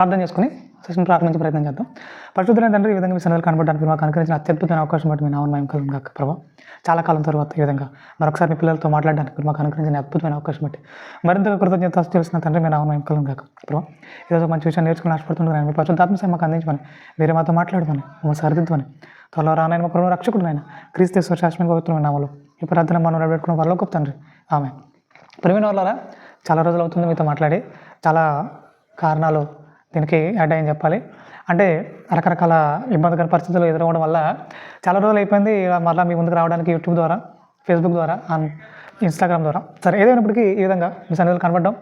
ప్రార్థన చేసుకుని సెషన్ ప్రారంభించే ప్రయత్నం చేద్దాం. పరిశుద్ధమైన తండ్రి ఈ విధంగా మీ సన్నిధిలో కనబడడానికి మాకు అనుకరించిన అత్యద్భుతమైన అవకాశం బట్టి మీ నామం మేము కలుగు ప్రభావ చాలా కాలం తర్వాత ఈ విధంగా మరొకసారి మీ పిల్లలతో మాట్లాడడానికి మాకు అనుకరించిన అద్భుతమైన అవకాశం బట్టి మరింతగా కృతజ్ఞత తెలిసిన తండ్రి మీ నామం మేము కలుగు కాక ప్రభావ ఈరోజు మంచి విషయం నేర్చుకుని ఆశపడుతున్నాను మీ పరిశుద్ధాత్మ మాకు అందించమని మీరే మాతో మాట్లాడమని మమ్మల్ని సరిదిద్దమని త్వరలో రానైన మా ప్రభు నాయన క్రీస్తు శాశ్వత పవిత్రమైన నామలు ఈ ప్రార్థన మనం నిలబెట్టుకున్న వరలో గొప్ప తండ్రి. ఆమె ప్రేమిన వాళ్ళారా చాలా రోజులు అవుతుంది మీతో మాట్లాడి చాలా కారణాలు దీనికి యాడ్ అయ్యని చెప్పాలి? అంటే రకరకాల ఇబ్బందికర పరిస్థితులు ఎదురవ్వడం వల్ల చాలా రోజులు అయిపోయింది మళ్ళీ మరలా మీ ముందుకు రావడానికి యూట్యూబ్ ద్వారా ఫేస్బుక్ ద్వారా అండ్ ఇన్స్టాగ్రామ్ ద్వారా. సరే ఏదైనప్పటికీ ఈ విధంగా మీ సన్నిధులు కనబడడం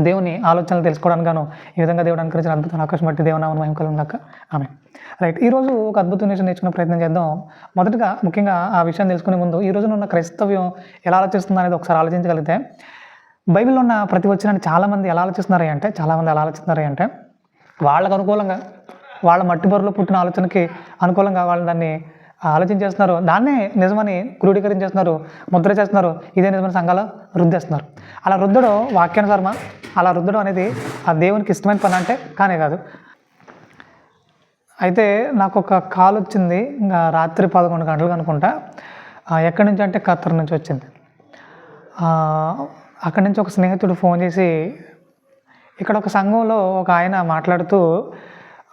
దేవుని ఆలోచనలు తెలుసుకోవడానికి గాను ఈ విధంగా దేవుడు అనుకరించిన అద్భుతం ఆకాశం బట్టి దేవునామని మహిమ కలుగును ఆమె రైట్ ఈరోజు ఒక అద్భుతం విషయం నేర్చుకునే ప్రయత్నం చేద్దాం. మొదటగా ముఖ్యంగా ఆ విషయం తెలుసుకునే ముందు ఈ రోజున ఉన్న క్రైస్తవ్యం ఎలా ఆలోచిస్తుంది అనేది ఒకసారి ఆలోచించగలిగితే బైబిల్లో ఉన్న ప్రతి వచనాన్ని చాలామంది ఎలా ఆలోచిస్తున్నారు అంటే చాలామంది ఎలా ఆలోచిస్తున్నారు అంటే వాళ్ళకు అనుకూలంగా వాళ్ళ మట్టి బొరలో పుట్టిన ఆలోచనకి అనుకూలంగా వాళ్ళు దాన్ని ఆలోచించేస్తున్నారు. దాన్నే నిజమని క్రోడీకరించేస్తున్నారు ముద్ర చేస్తున్నారు. ఇదే నిజమైన సంఘాలు రుద్దేస్తున్నారు. అలా రుద్దడం వాక్యానుసారమా? అలా రుద్దడం అనేది ఆ దేవునికి ఇష్టమైన పని అంటే కానే కాదు. అయితే నాకు ఒక కాల్ వచ్చింది ఇంకా రాత్రి పదకొండు గంటలకు అనుకుంటా. ఎక్కడి నుంచి అంటే ఖత్తర్ నుంచి వచ్చింది. అక్కడి నుంచి ఒక స్నేహితుడు ఫోన్ చేసి ఇక్కడ ఒక సంఘంలో ఒక ఆయన మాట్లాడుతూ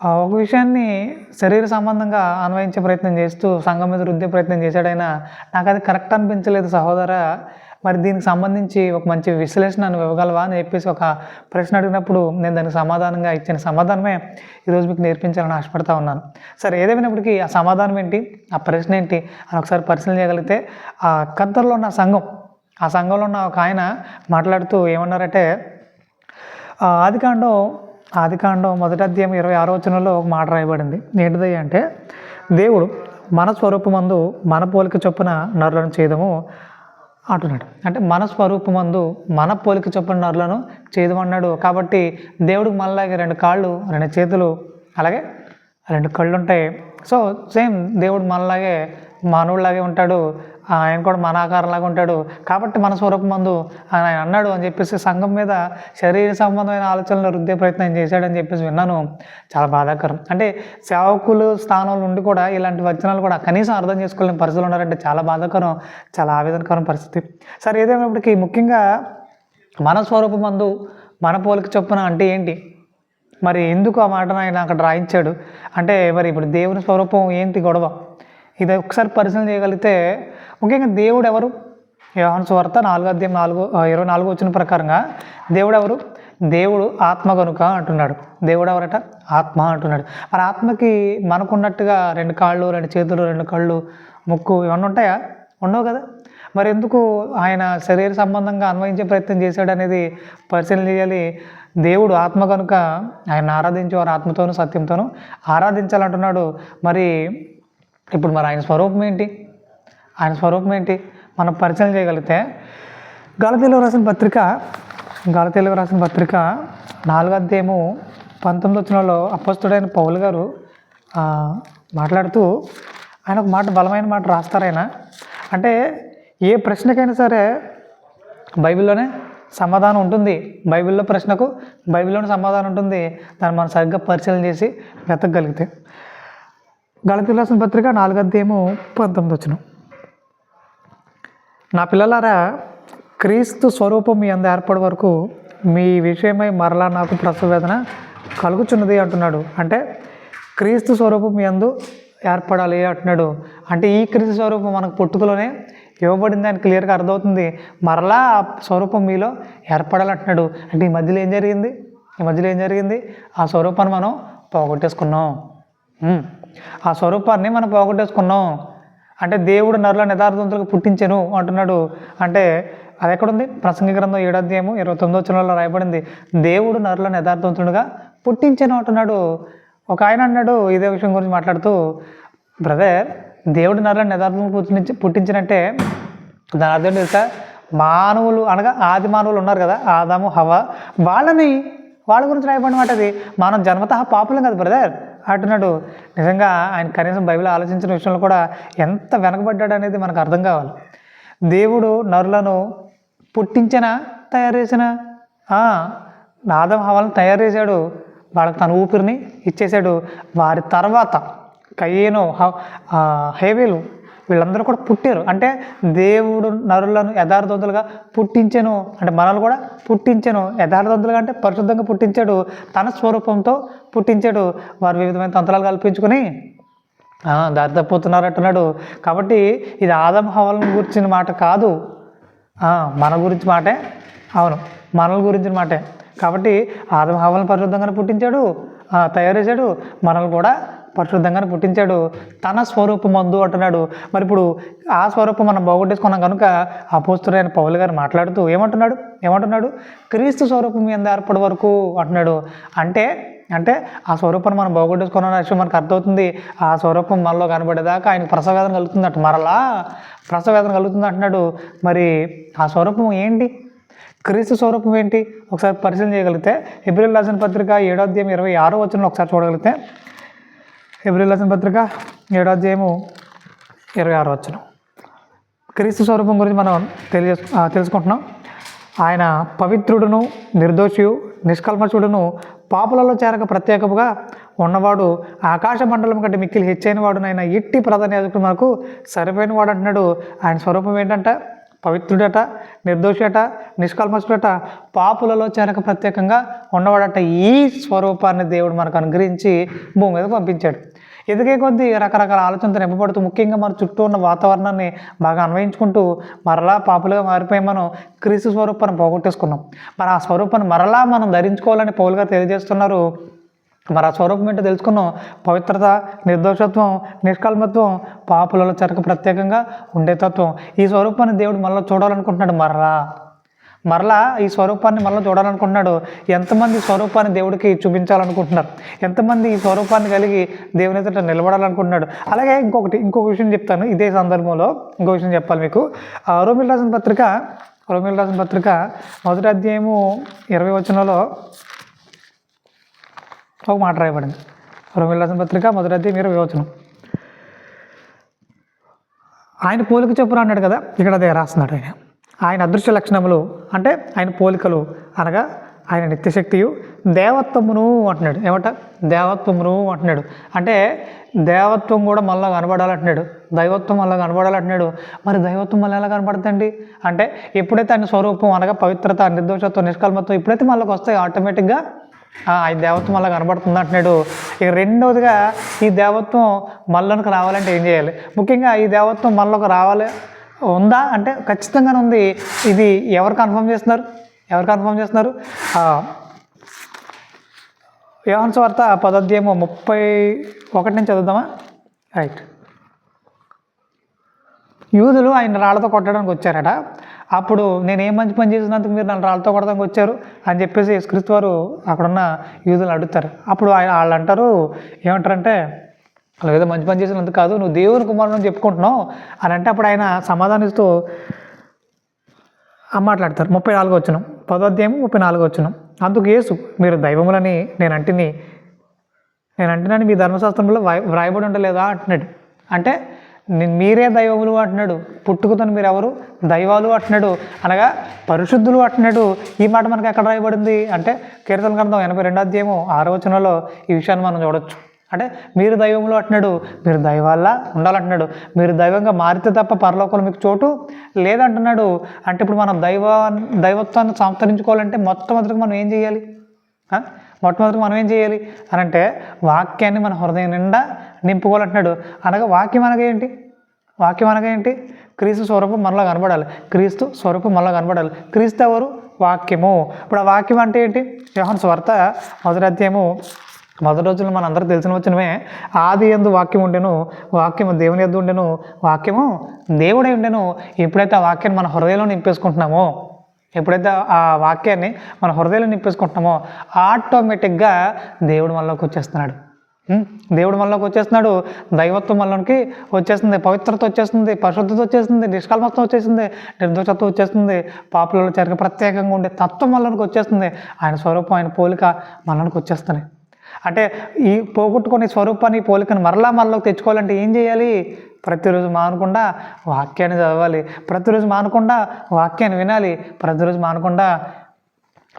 ఒక విషయాన్ని శరీర సంబంధంగా అన్వయించే ప్రయత్నం చేస్తూ సంఘం మీద రుద్దే ప్రయత్నం చేశాడైనా నాకు అది కరెక్ట్ అనిపించలేదు సహోదర. మరి దీనికి సంబంధించి ఒక మంచి విశ్లేషణ నువ్వు ఇవ్వగలవా అని చెప్పేసి ఒక ప్రశ్న అడిగినప్పుడు నేను దానికి సమాధానంగా ఇచ్చిన సమాధానమే ఈరోజు మీకు నేర్పించాలని ఆశపడతా ఉన్నాను. సరే ఏదేమైనప్పటికీ ఆ సమాధానం ఏంటి? ఆ ప్రశ్న ఏంటి? అని ఒకసారి పరిశీలన చేయగలిగితే ఆ ఖద్దర్లో ఉన్న సంఘం ఆ సంఘంలో ఉన్న ఒక ఆయన మాట్లాడుతూ ఏమన్నారంటే ఆదికాండం ఆదికాండం మొదటి అధ్యాయం ఇరవై ఆరో వచనంలో ఒక మాట రాయబడింది. ఏంటిది అంటే దేవుడు మన స్వరూపమందు మన పోలిక చొప్పున నరులను చేయదము అంటున్నాడు. అంటే మన స్వరూపమందు మన పోలిక చొప్పున నరులను చేయదమన్నాడు కాబట్టి దేవుడికి మనలాగే రెండు కాళ్ళు రెండు చేతులు అలాగే రెండు కళ్ళు ఉంటాయి సో సేమ్ దేవుడు మనలాగే మానవుడిలాగే ఉంటాడు. ఆయన కూడా మన ఆకారంలాగా ఉంటాడు. కాబట్టి మన స్వరూపం మందు ఆయన అన్నాడు అని చెప్పేసి సంఘం మీద శరీర సంబంధమైన ఆలోచనలు రుద్దే ప్రయత్నం చేశాడని చెప్పేసి విన్నాను. చాలా బాధాకరం. అంటే సేవకులు స్థానంలో ఉండి కూడా ఇలాంటి వచనాలు కూడా కనీసం అర్థం చేసుకోలేని పరిస్థితులు ఉన్నారంటే చాలా బాధాకరం చాలా ఆవేదనకరం పరిస్థితి. సరే ఏదేమైనప్పటికీ ముఖ్యంగా మన స్వరూపం మందు మన పోలిక చొప్పున అంటే ఏంటి? మరి ఎందుకు ఆ మాటను ఆయన అక్కడ రాయించాడు? అంటే మరి ఇప్పుడు దేవుని స్వరూపం ఏంటి గొడవ? ఇది ఒకసారి పరిశీలన చేయగలిగితే ముఖ్యంగా దేవుడు ఎవరు? యోహన్ సువార్త నాలుగో అధ్యాయం నాలుగో ఇరవై నాలుగో వచ్చిన ప్రకారంగా దేవుడు ఎవరు? దేవుడు ఆత్మ కనుక అంటున్నాడు. దేవుడు ఎవరట? ఆత్మ అంటున్నాడు. మరి ఆత్మకి మనకున్నట్టుగా రెండు కాళ్ళు రెండు చేతులు రెండు కళ్ళు ముక్కు ఇవన్నీ ఉంటాయా? ఉండవు కదా. మరి ఎందుకు ఆయన శరీర సంబంధంగా అన్వయించే ప్రయత్నం చేశాడు అనేది పరిశీలన చేయాలి. దేవుడు ఆత్మ కనుక ఆయన ఆరాధించేవారు ఆత్మతోనూ సత్యంతోనూ ఆరాధించాలంటున్నాడు. మరి ఇప్పుడు మరి ఆయన స్వరూపం ఏంటి? ఆయన స్వరూపం ఏంటి? మనం పరిచయం చేయగలిగితే గలతీలో రాసిన పత్రిక గలతీలో రాసిన పత్రిక నాలుగో అధ్యాయము పంతొమ్మిది వచ్చినలో అపస్తుడైన పౌలు గారు మాట్లాడుతూ ఆయన ఒక మాట బలమైన మాట రాస్తారు ఆయన? అంటే ఏ ప్రశ్నకైనా సరే బైబిల్లోనే సమాధానం ఉంటుంది. బైబిల్లో ప్రశ్నకు బైబిల్లోనే సమాధానం ఉంటుంది. దాన్ని మనం సరిగ్గా పరిశీలన చేసి వెతకగలిగితే. గళతీ పత్రిక నాలుగు అధ్యాయము పంతొమ్మిది వచ్చిన నా పిల్లలారా క్రీస్తు స్వరూపం మీ అంద ఏర్పడే వరకు మీ విషయమై మరలా నాకు ప్రసవేదన కలుగుచున్నది అంటున్నాడు. అంటే క్రీస్తు స్వరూపం మీ అందు ఏర్పడాలి అంటున్నాడు. అంటే ఈ క్రీస్తు స్వరూపం మనకు పుట్టుకలోనే ఇవ్వబడింది అని క్లియర్గా అర్థమవుతుంది. మరలా ఆ స్వరూపం మీలో ఏర్పడాలంటున్నాడు అంటే ఈ మధ్యలో ఏం జరిగింది? ఈ మధ్యలో ఏం జరిగింది? ఆ స్వరూపాన్ని మనం పోగొట్టేసుకున్నాం. ఆ స్వరూపాన్ని మనం పోగొట్టేసుకున్నాం. అంటే దేవుడు నరుల యథార్థవంతులకు పుట్టించెను అంటున్నాడు. అంటే అది ఎక్కడుంది? ప్రసంగి గ్రంథం ఏడాధ్యాయము ఇరవై తొమ్మిదో చిన్నలో రాయబడింది. దేవుడు నరులను యథార్థవంతుడుగా పుట్టించను అంటున్నాడు. ఒక ఆయన అన్నాడు ఇదే విషయం గురించి మాట్లాడుతూ బ్రదర్ దేవుడు నరులను యథార్థం పుట్టించి పుట్టించినంటే దాని అర్థం తెలుసా? మానవులు అనగా ఆది మానవులు ఉన్నారు కదా ఆదాము హవ వాళ్ళని వాళ్ళ గురించి రాయబడిన మాట అది. మనం జన్మత పాపులం కదా బ్రదర్. అంటున్నాడు నిజంగా ఆయన కనీసం బైబిల్ ఆలోచించిన విషయంలో కూడా ఎంత వెనకబడ్డాడు అనేది మనకు అర్థం కావాలి. దేవుడు నరులను పుట్టించిన తయారు చేసిన నాదం హవాలను తయారు చేశాడు వాళ్ళకి తన ఊపిరిని ఇచ్చేశాడు. వారి తర్వాత కయ్యేను హ- హేవేలు వీళ్ళందరూ కూడా పుట్టారు. అంటే దేవుడు నరులను యథార్థవంతులుగా పుట్టించెను. అంటే మనల్ని కూడా పుట్టించెను. యథార్థవంతులుగా అంటే పరిశుద్ధంగా పుట్టించాడు. తన స్వరూపంతో పుట్టించాడు. వారు వివిధమైన తంత్రాలు కల్పించుకొని దారి తప్పుతున్నారు అంటున్నాడు కాబట్టి ఇది ఆదం హవలను గురించిన మాట కాదు. మన గురించి మాటే. అవును మనల గురించిన మాటే. కాబట్టి ఆదం హవలను పరిశుద్ధంగానే పుట్టించాడు. తయారు చేశాడు. మనల్ని కూడా పరిశుద్ధంగా పుట్టించాడు. తన స్వరూపం మందు అంటున్నాడు. మరి ఇప్పుడు ఆ స్వరూపం మనం బాగొట్టేసుకున్నాం కనుక అపోస్తుడైన పౌలు గారు మాట్లాడుతూ ఏమంటున్నాడు? ఏమంటున్నాడు? క్రీస్తు స్వరూపం మీద ఏర్పడి వరకు అంటున్నాడు. అంటే అంటే ఆ స్వరూపాన్ని మనం బాగొట్టేసుకున్న విషయం మనకు అర్థమవుతుంది. ఆ స్వరూపం మనలో కనబడేదాకా ఆయనకు ప్రసవేదన కలుగుతుందట మరలా ప్రసవేదన కలుగుతుంది అంటున్నాడు. మరి ఆ స్వరూపం ఏంటి? క్రీస్తు స్వరూపం ఏంటి? ఒకసారి పరిశీలన చేయగలిగితే ఏప్రిల్ రాసిన పత్రిక ఏడో అధ్యాయం ఇరవై ఆరో వచ్చిన ఒకసారి చూడగలిగితే ఏప్రిల్ రాసిన పత్రిక ఏడాధ్యాయము ఇరవై ఆరు వచ్చిన. క్రీస్తు స్వరూపం గురించి మనం తెలియ తెలుసుకుంటున్నాం. ఆయన పవిత్రుడును నిర్దోషియు నిష్కల్మషుడును పాపులలో చేరక ప్రత్యేకముగా ఉన్నవాడు ఆకాశ మండలం కంటే మిక్కిలి హెచ్చైన వాడునైనా ఇట్టి ప్రధాన యాజకుడు మనకు సరిపోయిన వాడు అంటున్నాడు. ఆయన స్వరూపం ఏంటంటే? పవిత్రుడట నిర్దోషట నిష్కల్మషుడట పాపులలో చేరక ప్రత్యేకంగా ఉన్నవాడట ఈ స్వరూపాన్ని దేవుడు మనకు అనుగ్రహించి భూమి మీద పంపించాడు. ఎదిగే కొద్దీ రకరకాల ఆలోచనతో నింపబడుతూ ముఖ్యంగా మన చుట్టూ ఉన్న వాతావరణాన్ని బాగా అన్వయించుకుంటూ మరలా పాపులుగా మారిపోయి మనం క్రీస్తు స్వరూపాన్ని పోగొట్టేసుకున్నాం. మరి ఆ స్వరూపాన్ని మరలా మనం ధరించుకోవాలని పౌలుగా తెలియజేస్తున్నారు. మరి ఆ స్వరూపం ఏంటో తెలుసుకున్నాం. పవిత్రత నిర్దోషత్వం నిష్కల్మత్వం పాపులలో చెరక ప్రత్యేకంగా ఉండే తత్వం. ఈ స్వరూపాన్ని దేవుడు మళ్ళీ చూడాలనుకుంటున్నాడు. మరలా మరలా ఈ స్వరూపాన్ని మళ్ళీ చూడాలనుకుంటున్నాడు. ఎంతమంది స్వరూపాన్ని దేవుడికి చూపించాలనుకుంటున్నారు? ఎంతమంది ఈ స్వరూపాన్ని కలిగి దేవుని ఎదుట నిలబడాలనుకుంటున్నాడు? అలాగే ఇంకొకటి ఇంకొక విషయం చెప్తాను. ఇదే సందర్భంలో ఇంకో విషయం చెప్పాలి మీకు. ఆ రోమిల్ రాసిన పత్రిక రోమిల్ రాసిన పత్రిక మొదటి అధ్యాయము ఇరవై వచనంలో ఒక మాట రాయబడింది. రోమిల్ రాసిన పత్రిక మొదటి మీరు వివచనం ఆయన పోలిక చొప్పున అన్నాడు కదా ఇక్కడ అదే రాస్తున్నాడు ఆయన. ఆయన అదృశ్య లక్షణములు అంటే ఆయన పోలికలు అనగా ఆయన నిత్యశక్తియు దేవత్వమును అంటున్నాడు. ఏమంట? దేవత్వమును అంటున్నాడు. అంటే దేవత్వం కూడా మళ్ళీ కనబడాలంటున్నాడు. దైవత్వం మళ్ళీ కనబడాలంటున్నాడు. మరి దైవత్వం మళ్ళీ ఎలా కనబడుతుంది అంటే ఎప్పుడైతే ఆయన స్వరూపం అనగా పవిత్రత నిర్దోషత్వం నిష్కల్మత్వం ఎప్పుడైతే మళ్ళీ వస్తాయి ఆటోమేటిక్గా ఈ దేవత్వం మళ్ళీ కనబడుతుంది అంటున్నాడు. ఇక రెండవదిగా ఈ దేవత్వం మళ్ళీకి రావాలంటే ఏం చేయాలి? ముఖ్యంగా ఈ దేవత్వం మళ్ళలోకి రావాలి ఉందా? అంటే ఖచ్చితంగానే ఉంది. ఇది ఎవరు కన్ఫర్మ్ చేస్తున్నారు? ఎవరు కన్ఫర్మ్ చేస్తున్నారు? ఆ, వార్త పదోద్యమం ముప్పై ఒకటి నుంచి చదువుదామా? రైట్. యూదులు ఆయన రాళ్ళతో కొట్టడానికి వచ్చారట. అప్పుడు నేను ఏం మంచి పని చేసినందుకు మీరు నన్ను రాళ్ళతో కొడదానికి వచ్చారు అని చెప్పేసి యేసుక్రీస్తు వారు అక్కడున్న యూదులు అడుగుతారు. అప్పుడు ఆయన వాళ్ళు అంటారు ఏమంటారంటే వాళ్ళ ఏదో మంచి పని చేసినందుకు కాదు నువ్వు దేవుని కుమారుడు అని చెప్పుకుంటున్నావు అని అంటే అప్పుడు ఆయన సమాధానిస్తూ మాట్లాడతారు. ముప్పై నాలుగు వచ్చిన పదోధ్యాయం ముప్పై నాలుగు వచ్చిన అందుకు యేసు మీరు దైవములని నేను అంటిని నేను అంటున్నాను మీ ధర్మశాస్త్రంలో వ్రాయబడి ఉండలేదా? అంటున్నాడు. అంటే మీరే దైవములు అంటున్నాడు. పుట్టుకతో మీరు ఎవరు దైవాలు అంటున్నాడు. అనగా పరిశుద్ధులు అంటున్నాడు. ఈ మాట మనకు ఎక్కడ రాయబడింది? అంటే కీర్తన గ్రంథం ఎనభై రెండో అధ్యాయము ఆలోచనలో ఈ విషయాన్ని మనం చూడొచ్చు. అంటే మీరు దైవములు అంటున్నాడు. మీరు దైవాల్లా ఉండాలంటున్నాడు. మీరు దైవంగా మారితే తప్ప పరలోకంలో మీకు చోటు లేదంటున్నాడు. అంటే ఇప్పుడు మనం దైవ దైవత్వాన్ని సంతరించుకోవాలంటే మొట్టమొదటిగా మనం ఏం చేయాలి? మొట్టమొదటి మనం ఏం చేయాలి? అని అంటే వాక్యాన్ని మన హృదయం నిండా నింపుకోవాలంటున్నాడు. అనగా వాక్యం అనగా ఏంటి? వాక్యం అనగా ఏంటి? క్రీస్తు స్వరూపం మనలో కనబడాలి. క్రీస్తు స్వరూపం మనలో కనబడాలి. క్రీస్తు ఎవరు? వాక్యము. ఇప్పుడు ఆ వాక్యం అంటే ఏంటి? యోహన్ స్వార్త మొదటి అధ్యాయము మొదటి రోజుల్లో మన అందరికి తెలిసిన వచ్చినవే ఆది ఎందు వాక్యం ఉండెను వాక్యము దేవుని ఎందు ఉండెను వాక్యము దేవుడై ఉండెను. ఎప్పుడైతే ఆ వాక్యాన్ని మన హృదయంలో నింపేసుకుంటున్నామో ఎప్పుడైతే ఆ వాక్యాన్ని మన హృదయంలో నింపేసుకుంటున్నామో ఆటోమేటిక్గా దేవుడు మనలోకి వచ్చేస్తున్నాడు. దేవుడు మనలోకి వచ్చేస్తున్నాడు. దైవత్వం మనలోకి వచ్చేస్తుంది. పవిత్రత వచ్చేస్తుంది. పరిశుద్ధత వచ్చేస్తుంది. నిష్కల్మత్వం వచ్చేస్తుంది. నిర్దోషత్వం వచ్చేస్తుంది. పాపులలో చేరక ప్రత్యేకంగా ఉండే తత్వం మనలోకి వచ్చేస్తుంది. ఆయన స్వరూపం ఆయన పోలిక మనలోకి వచ్చేస్తున్నాయి అంటే ఈ పోగొట్టుకునే స్వరూపాన్ని పోలికను మరలా మనలోకి తెచ్చుకోవాలంటే ఏం చేయాలి? ప్రతిరోజు మానకుండా వాక్యాన్ని చదవాలి. ప్రతిరోజు మానకుండా వాక్యాన్ని వినాలి. ప్రతిరోజు మానకుండా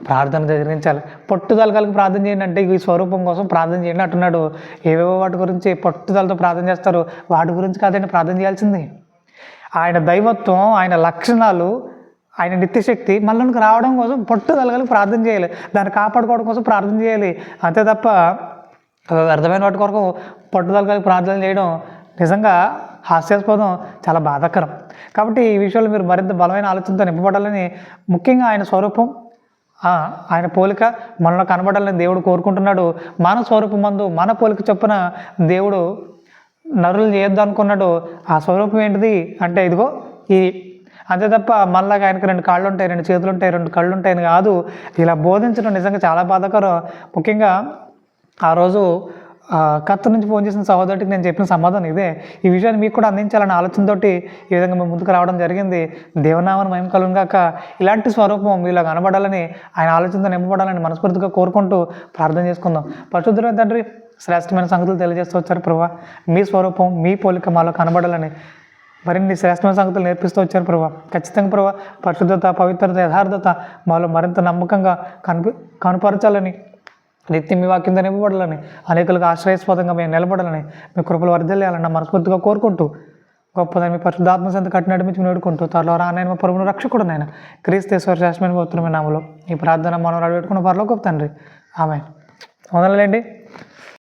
ప్రార్థన జరిగించాలి. పట్టుదల కలిగి ప్రార్థన చేయండి అంటే ఈ స్వరూపం కోసం ప్రార్థన చేయండి అంటున్నాడు. ఏవేవో వాటి గురించి పట్టుదలతో ప్రార్థన చేస్తారు. వాటి గురించి కాదండి ప్రార్థన చేయాల్సింది. ఆయన దైవత్వం ఆయన లక్షణాలు ఆయన నిత్యశక్తి మనలోనికి రావడం కోసం పట్టుదల కలిగి ప్రార్థన చేయాలి. దాన్ని కాపాడుకోవడం కోసం ప్రార్థన చేయాలి. అంతే తప్ప వ్యర్థమైన వాటి కొరకు పట్టుదల కలిగి ప్రార్థన చేయడం నిజంగా హాస్యాస్పదం చాలా బాధాకరం. కాబట్టి ఈ విషయంలో మీరు మరింత బలమైన ఆలోచనతో నింపబడాలని ముఖ్యంగా ఆయన స్వరూపం ఆయన పోలిక మనలో కనబడాలని దేవుడు కోరుకుంటున్నాడు. మన స్వరూపం మందు మన పోలిక చొప్పున దేవుడు నరులు చేయొద్దు అనుకున్నాడు. ఆ స్వరూపం ఏంటిది అంటే ఇదిగో ఈ అంతే తప్ప మళ్ళాగా ఆయనకు రెండు కాళ్ళు ఉంటాయి రెండు చేతులు ఉంటాయి రెండు కళ్ళు ఉంటాయని కాదు. ఇలా బోధించడం నిజంగా చాలా బాధాకరం. ముఖ్యంగా ఆ రోజు కత్త నుంచి ఫోన్ చేసిన సహోదరుడికి నేను చెప్పిన సమాధానం ఇదే. ఈ విషయాన్ని మీకు కూడా అందించాలనే ఆలోచనతోటి ఈ విధంగా మేము ముందుకు రావడం జరిగింది. దేవనామని మహిమ కలుగును గాక. ఇలాంటి స్వరూపం మీలో కనబడాలని ఆయన ఆలోచనతో నింపబడాలని మనస్ఫూర్తిగా కోరుకుంటూ ప్రార్థన చేసుకుందాం. పరిశుద్ధుల తండ్రి శ్రేష్టమైన సంగతులు తెలియజేస్తూ వచ్చారు ప్రభా. మీ స్వరూపం మీ పోలిక మాలో కనబడాలని మరిన్ని శ్రేష్టమైన సంగతులు నేర్పిస్తూ వచ్చారు ప్రభా. ఖచ్చితంగా ప్రభా పరిశుద్ధత పవిత్రత యథార్థత మాలో మరింత నమ్మకంగా కనిపి కనపరచాలని నిత్యం మీ వాక్యంతో నింపబడాలని అనేకులకు ఆశ్రయస్పదంగా మేము నిలబడాలని మీ కృపలు వర్ధిల్లాలన్న మనస్ఫూర్తిగా కోరుకుంటూ గొప్పదని మీ పరిశుద్ధాత్మ సంత కట్టి నడిపించి వేడుకుంటూ త్వరలో రానైన మా పరుగును రక్షకుడు నాయన. క్రీస్తేశ్వర శాస్త్రమైన పవిత్రమైన నామలో ఈ ప్రార్థన మనం అడబెట్టుకున్న పరలో గొప్ప తండ్రి. ఆమె వందలండి